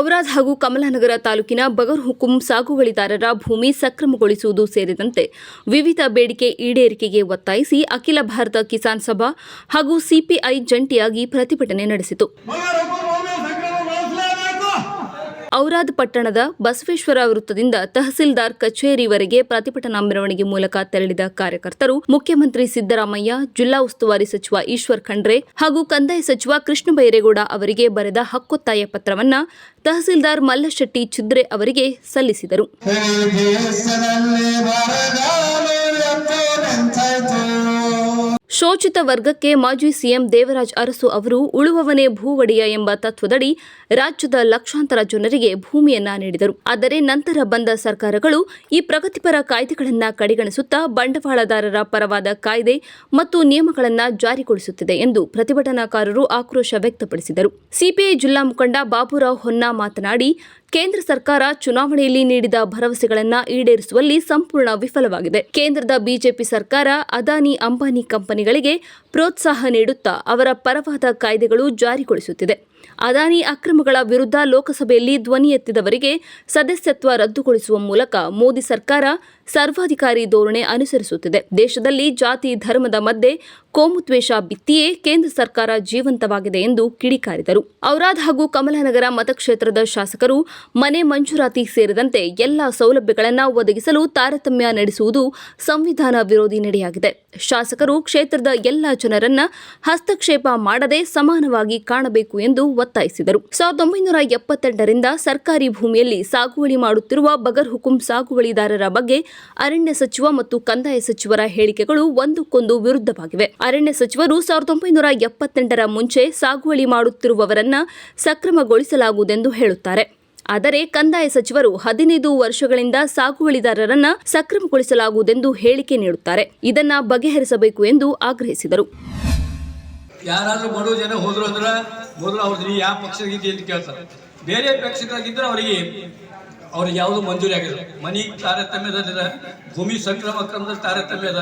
ಔರಾದ್ ಹಾಗೂ ಕಮಲಾನಗರ ತಾಲೂಕಿನ ಬಗರ್ ಹುಕುಂ ಸಾಗುವಳಿದಾರರ ಭೂಮಿ ಸಕ್ರಮಗೊಳಿಸುವುದು ಸೇರಿದಂತೆ ವಿವಿಧ ಬೇಡಿಕೆ ಈಡೇರಿಕೆಗೆ ಒತ್ತಾಯಿಸಿ ಅಖಿಲ ಭಾರತ ಕಿಸಾನ್ ಸಭಾ ಹಾಗೂ ಸಿಪಿಐ ಜಂಟಿಯಾಗಿ ಪ್ರತಿಭಟನೆ ನಡೆಸಿತು. ಔರಾದ್ ಪಟ್ಟಣದ ಬಸವೇಶ್ವರ ವೃತ್ತದಿಂದ ತಹಸೀಲ್ದಾರ್ ಕಚೇರಿವರೆಗೆ ಪ್ರತಿಭಟನಾ ಮೆರವಣಿಗೆ ಮೂಲಕ ತೆರಳಿದ ಕಾರ್ಯಕರ್ತರು ಮುಖ್ಯಮಂತ್ರಿ ಸಿದ್ದರಾಮಯ್ಯ, ಜಿಲ್ಲಾ ಉಸ್ತುವಾರಿ ಸಚಿವ ಈಶ್ವರ್ ಖಂಡ್ರೆ ಹಾಗೂ ಕಂದಾಯ ಸಚಿವ ಕೃಷ್ಣ ಬೈರೇಗೌಡ ಅವರಿಗೆ ಬರೆದ ಹಕ್ಕೊತ್ತಾಯ ಪತ್ರವನ್ನ ತಹಸೀಲ್ದಾರ್ ಮಲ್ಲಶೆಟ್ಟಿ ಚಿದ್ರೆ ಅವರಿಗೆ ಸಲ್ಲಿಸಿದರು. ಶೋಷಿತ ವರ್ಗಕ್ಕೆ ಮಾಜಿ ಸಿಎಂ ದೇವರಾಜ್ ಅರಸು ಅವರು ಉಳುವವನೇ ಭೂ ಎಂಬ ತತ್ವದಡಿ ರಾಜ್ಯದ ಲಕ್ಷಾಂತರ ಜನರಿಗೆ ಭೂಮಿಯನ್ನ ನೀಡಿದರು. ಆದರೆ ನಂತರ ಬಂದ ಸರ್ಕಾರಗಳು ಈ ಪ್ರಗತಿಪರ ಕಾಯ್ದೆಗಳನ್ನು ಕಡೆಗಣಿಸುತ್ತಾ ಬಂಡವಾಳದಾರರ ಪರವಾದ ಕಾಯ್ದೆ ಮತ್ತು ನಿಯಮಗಳನ್ನು ಜಾರಿಗೊಳಿಸುತ್ತಿದೆ ಎಂದು ಪ್ರತಿಭಟನಾಕಾರರು ಆಕ್ರೋಶ ವ್ಯಕ್ತಪಡಿಸಿದರು. ಸಿಪಿಐ ಜಿಲ್ಲಾ ಮುಖಂಡ ಬಾಬುರಾವ್ ಹೊನ್ನಾ ಮಾತನಾಡಿ, ಕೇಂದ್ರ ಸರ್ಕಾರ ಚುನಾವಣೆಯಲ್ಲಿ ನೀಡಿದ ಭರವಸೆಗಳನ್ನು ಈಡೇರಿಸುವಲ್ಲಿ ಸಂಪೂರ್ಣ ವಿಫಲವಾಗಿದೆ. ಕೇಂದ್ರದ ಬಿಜೆಪಿ ಸರ್ಕಾರ, ಅದಾನಿ ಅಂಬಾನಿ ಕಂಪನಿಗಳಿಗೆ ಪ್ರೋತ್ಸಾಹ ನೀಡುತ್ತಾ ಅವರ ಪರವಾದ ಕಾಯ್ದೆಗಳು ಜಾರಿಗೊಳಿಸುತ್ತಿದೆ. ಅದಾನಿ ಅಕ್ರಮಗಳ ವಿರುದ್ಧ ಲೋಕಸಭೆಯಲ್ಲಿ ಧ್ವನಿ ಎತ್ತಿದವರಿಗೆ ಸದಸ್ಯತ್ವ ರದ್ದುಗೊಳಿಸುವ ಮೂಲಕ ಮೋದಿ ಸರ್ಕಾರ ಸರ್ವಾಧಿಕಾರಿ ಧೋರಣೆ ಅನುಸರಿಸುತ್ತಿದೆ. ದೇಶದಲ್ಲಿ ಜಾತಿ ಧರ್ಮದ ಮಧ್ಯೆ ಕೋಮುತ್ವೇಷ ಬಿತ್ತಿಯೇ ಕೇಂದ್ರ ಸರ್ಕಾರ ಜೀವಂತವಾಗಿದೆ ಎಂದು ಕಿಡಿಕಾರಿದರು. ಔರಾದ್ ಹಾಗೂ ಕಮಲನಗರ ಮತಕ್ಷೇತ್ರದ ಶಾಸಕರು ಮನೆ ಮಂಜೂರಾತಿ ಸೇರಿದಂತೆ ಎಲ್ಲ ಸೌಲಭ್ಯಗಳನ್ನು ಒದಗಿಸಲು ತಾರತಮ್ಯ ನಡೆಸುವುದು ಸಂವಿಧಾನ ವಿರೋಧಿ ನಡೆಯಾಗಿದೆ. ಶಾಸಕರು ಕ್ಷೇತ್ರದ ಎಲ್ಲ ಜನರನ್ನ ಹಸ್ತಕ್ಷೇಪ ಮಾಡದೆ ಸಮಾನವಾಗಿ ಕಾಣಬೇಕು ಎಂದು ಒತ್ತಾಯಿಸಿದರು. ಸಾವಿರದ ಒಂಬೈನೂರ ಎಪ್ಪತ್ತೆಂಟರಿಂದ ಸರ್ಕಾರಿ ಭೂಮಿಯಲ್ಲಿ ಸಾಗುವಳಿ ಮಾಡುತ್ತಿರುವ ಬಗರ್ ಹುಕುಂ ಸಾಗುವಳಿದಾರರ ಬಗ್ಗೆ ಅರಣ್ಯ ಸಚಿವ ಮತ್ತು ಕಂದಾಯ ಸಚಿವರ ಹೇಳಿಕೆಗಳು ಒಂದಕ್ಕೊಂದು ವಿರುದ್ಧವಾಗಿವೆ. ಅರಣ್ಯ ಸಚಿವರು ಸಾವಿರದ ಒಂಬೈನೂರ ಎಪ್ಪತ್ತೆಂಟರ ಮುಂಚೆ ಸಾಗುವಳಿ ಮಾಡುತ್ತಿರುವವರನ್ನ ಸಕ್ರಮಗೊಳಿಸಲಾಗುವುದೆಂದು ಹೇಳುತ್ತಾರೆ. ಆದರೆ ಕಂದಾಯ ಸಚಿವರು ಹದಿನೈದು ವರ್ಷಗಳಿಂದ ಸಾಗುವಳಿದಾರರನ್ನ ಸಕ್ರಮಗೊಳಿಸಲಾಗುವುದೆಂದು ಹೇಳಿಕೆ ನೀಡುತ್ತಾರೆ. ಇದನ್ನ ಬಗೆಹರಿಸಬೇಕು ಎಂದು ಆಗ್ರಹಿಸಿದರು. ಯಾರಾದರೂ ಬಡವ ಜನ ಹೋದ್ರು ಅಂದ್ರೆ ಮೊದಲು ಅವ್ರದ್ದು ಯಾವ ಅಂತ ಕೇಳ್ತಾರೆ. ಬೇರೆ ಪಕ್ಷದಾಗಿದ್ರೆ ಅವರಿಗೆ ಅವ್ರಿಗೆ ಯಾವುದು ಮಂಜೂರಿ ಆಗಿಲ್ಲ. ಮನಿ ತಾರತಮ್ಯದ ಭೂಮಿ ಸಂಕ್ರಮ ಕ್ರಮದಲ್ಲಿ ತಾರತಮ್ಯ ಅದ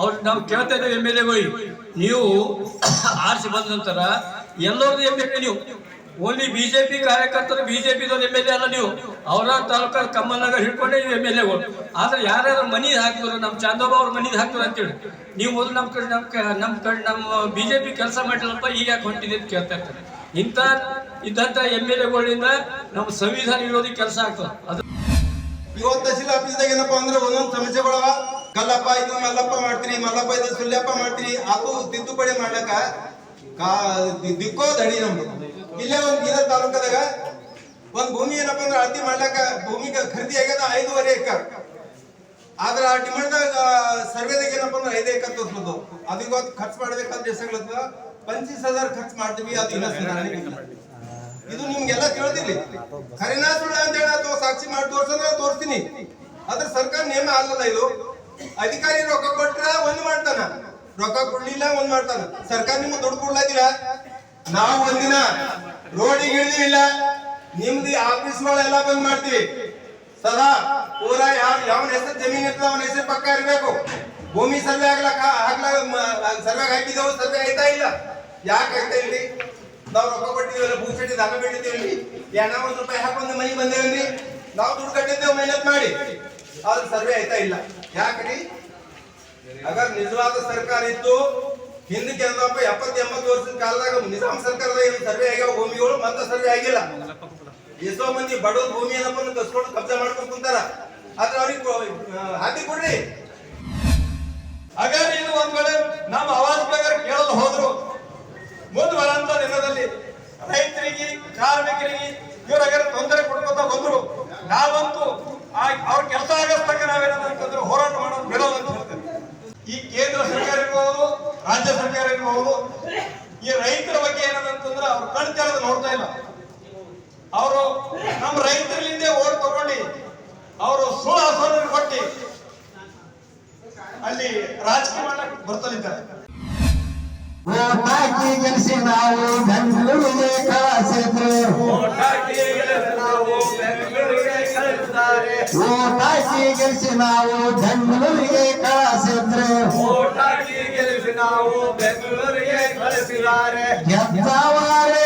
ಅವ್ರು ನಾವು ಕೇಳ್ತಾ ಇದ್ದೇವೆ ಎಂ ಎಲ್ ಎಗಳಿಗೆ ನೀವು ಆರಿಸಿ ಬಂದ ನಂತರ ಎಲ್ಲರದ್ದು ಎಂ ಎಲ್ ಎ ನೀವು. ಓನ್ಲಿ ಬಿಜೆಪಿ ಕಾರ್ಯಕರ್ತರು ಬಿಜೆಪಿದವ್ರು ಎಂ ಎಲ್ ಎ ಅಲ್ಲ ನೀವು. ಅವರ ತಾಲೂಕ ಕಮ್ಮನಗರ್ ಹಿಡ್ಕೊಂಡೇ ನೀವು ಎಂ ಎಲ್ ಎಗಳು ಆದ್ರೆ ಯಾರ್ಯಾರು ಮನಿ ಹಾಕಿದ್ರು ನಮ್ಮ ಚಾಂದೋಬ ಅವ್ರ ಮನಿ ಹಾಕಿದ್ರು ಅಂತೇಳಿ ನೀವು ಮೊದಲು ನಮ್ಮ ಕಡೆ, ನಮ್ಮ ನಮ್ಮ ಕಡೆ ನಮ್ಮ ಬಿಜೆಪಿ ಕೆಲಸ ಮಾಡಿಲ್ಲಪ್ಪ ಈಗ ಯಾಕೆ ಹೊಂಟಿದೆ ಅಂತ ಕೇಳ್ತಾ ಇರ್ತಾರೆ. ಇಂಥ ಇದ್ದಂಥ ಎಂ ಎಲ್ ಎಗಳಿಂದ ನಮ್ಮ ಸಂವಿಧಾನ ವಿರೋಧಿ ಕೆಲಸ ಆಗ್ತದೆ. ಅದು ಇವತ್ತು ತಹಸೀಲ್ ಆಫೀಸ್ದಾಗ ಏನಪ್ಪಾ ಅಂದ್ರೆ ಒಂದೊಂದು ಸಮಸ್ಯೆಗಳವ ಕಲ್ಲಪ್ಪ ಇದು ಮಲ್ಲಪ್ಪ ಮಾಡ್ತೀನಿ, ಮಲ್ಲಪ್ಪ ಇದು ಸುಲ್ಯಪ್ಪ ಮಾಡ್ತೀನಿ, ಅದು ತಿದ್ದುಪಡಿ ಮಾಡ್ಲಕ ದಿಕ್ಕೋ ದಡಿ ನಮ್ದು. ಇಲ್ಲೇ ಒಂದು ಗೀದ ತಾಲೂಕದಾಗ ಒಂದ್ ಭೂಮಿ ಏನಪ್ಪ ಅಂದ್ರೆ ಅಳತಿ ಮಾಡ್ಲಕ್ಕ ಭೂಮಿ ಖರೀದಿ ಆಗ್ಯದ ಐದೂವರೆ ಎಕರ್. ಆದ್ರೆ ಆ ಡಿಮಾಂಡ್ದಾಗ ಸರ್ವೇದಾಗ ಏನಪ್ಪ ಅಂದ್ರೆ ಐದು ಎಕರ್ ತೋರಿಸ್ಬೋದು ಅದಕ್ಕೆ ಖರ್ಚು ಮಾಡ್ಬೇಕಂದ್ರೆ ಎಷ್ಟು ಪಂಚೀಸ್ ಹಜಾರ್ ಖರ್ಚು ಮಾಡ್ತೀವಿ, ಅದು ಇನ್ನ. ಇದು ನಿಮ್ಗೆಲ್ಲ ತಿಳಿದಿರ್ಲಿ ಖರೇನಾ ಸುಳ್ಳ ಅಂತ ಹೇಳಿ ಅಥವಾ ಸಾಕ್ಷಿ ಮಾಡಿ ತೋರ್ಸಂದ್ರೆ ತೋರಿಸ್ತೀನಿ. ಆದ್ರೆ ಸರ್ಕಾರ ನೇಮ ಅಲ್ಲಲ್ಲ ಇದು. ಅಧಿಕಾರಿ ರೊಕ್ಕ ಕೊಟ್ರ ಒಂದ್ ಮಾಡ್ತಾನ. ರೊಕ್ಕ ಕೊಡ್ಲಿಲ್ಲ ಒಂದ್ ಮಾಡ್ತಾನ. ಸರ್ಕಾರ ನಿಮ್ಗೆ ದುಡ್ಡು ಕೊಡ್ಲಾಗಿಲ್ಲ ನಾವು ಒಂದಿನ ರೋಡಿಗೆ ಇಳಿದಿಲ್ಲ ನಿಮ್ದು ಆಫೀಸ್ಗಳೆಲ್ಲ ಬಂದ್ ಮಾಡ್ತೀವಿ. ಸದಾ ಊರ ಯಾವ ಯಾವ ಹೆಸರು ಜಮೀನ್ ಇರ್ತದ ಅವನ ಹೆಸರು ಪಕ್ಕ ಇರ್ಬೇಕು. ಭೂಮಿ ಸರ್ವೆ ಆಗ್ಲಕ್ಕ ಹಾಕ್ಲಾಗ ಸರ್ವೆ ಹಾಕಿದೆವು ಸರ್ವೆ ಆಯ್ತಾ ಇಲ್ಲ? ಯಾಕೆ ಆಗ್ತಾ ಇಲ್ರಿ? ನಾವು ರೊಕ್ಕ ಕೊಟ್ಟಿದ್ದೀವಲ್ಲ ಭೂಚಟಿ ದಾನ ಬಿಟ್ಟಿದ್ದೀವಿ ಏನೋ ಒಂದು ರೂಪಾಯಿ ಹಾಕೊಂಡು ಮನೆಗೆ ಬಂದೇವನ್ರಿ ನಾವು ದುಡ್ಡು ಕಟ್ಟಿದ್ದೇವೆ ಮೆಹನತ್ ಮಾಡಿ. ಆದ್ರೆ ಸರ್ವೆ ಆಯ್ತಾ ಇಲ್ಲ. ಯಾಕ್ರಿ ಅಗರ್ ನಿಜವಾದ ಸರ್ಕಾರ ಇತ್ತು. ಹಿಂದಕ್ಕೆ ಏನಪ್ಪ ಎಪ್ಪತ್ತು, ಎಂಬತ್ತು ವರ್ಷದ ಕಾಲದಾಗ ನಿಜಾಮ್ ಸರ್ಕಾರದ ಏನು ಸರ್ವೆ ಆಗ್ಯಾವ? ಭೂಮಿಗಳು ಮತ್ತೆ ಸರ್ವೆ ಆಗಿಲ್ಲ. ಎಷ್ಟೋ ಮಂದಿ ಬಡವ ಭೂಮಿ ಏನಪ್ಪ ಕಸ್ಕೊಂಡು ಕಬ್ಜಾ ಮಾಡ್ಕೊಂಡು ಕುಂತಾರ. ಆದ್ರೆ ಅವ್ರಿಗೆ ಹಾಕಿ ಕೊಡ್ರಿ. ಅಗರ್ ಇದು ಒಂದ್ ನಮ್ಮ ಆವಾಜ್ ಪ್ರಕಾರ ಕೇಳಲು ಹೋದ್ರು ಮುಂದೆ ಬರಂತ ದಿನದಲ್ಲಿ ರೈತರಿಗೆ, ಕಾರ್ಮಿಕರಿಗೆ ಇವರಾಗ ತೊಂದರೆ ಕೊಡ್ಕೊತ ಬಂದ್ರು. ನಾವಂತೂ ಅವ್ರ ಕೆಲಸ ಆಗಸ್ತಕ್ಕ ನಾವೇನಂತಂದ್ರೆ ಹೋರಾಟ ಮಾಡೋದು ಬಿಡೋದು ಅಂತ ಹೇಳ್ತೇವೆ ಈ ಕೇಂದ್ರ ಸರ್ಕಾರ ಇರ್ಬೋದು, ರಾಜ್ಯ ಸರ್ಕಾರ ಇರ್ಬೋದು, ಈ ರೈತರ ಬಗ್ಗೆ ಏನಂತಂದ್ರೆ ಅವ್ರು ಕಣ್ ತೆರೆದು ನೋಡ್ತಾ ಇಲ್ಲ. ಅವರು ನಮ್ಮ ರೈತರಿಂದ ಓಟ್ ತಗೊಂಡು ಅವರು ಸುಳ್ಳು ಆಶ್ವಾಸನೆ ಕೊಟ್ಟು ಅಲ್ಲಿ ರಾಜಕೀಯ ಮಾಡಕ್ ಬರ್ತಲಿದ್ದಾರೆ. ಓಟಾಕಿ ಗೆಲ್ಸಿ ನಾವು ಬೆಂಗಳೂರಿಗೆ ಕಳಿಸಿದ್ರು ಓಟಾಕಿ ಗೆಲ್ಸಿ ನಾವು ಬೆಂಗಳೂರಿಗೆ ಕಳಿಸಿದ್ರು ನಾವು ಬೆಂಗಳೂರಿಗೆ ಕಳಿಸಿದ್ದಾರೆ ಗೆದ್ದವಾರೇ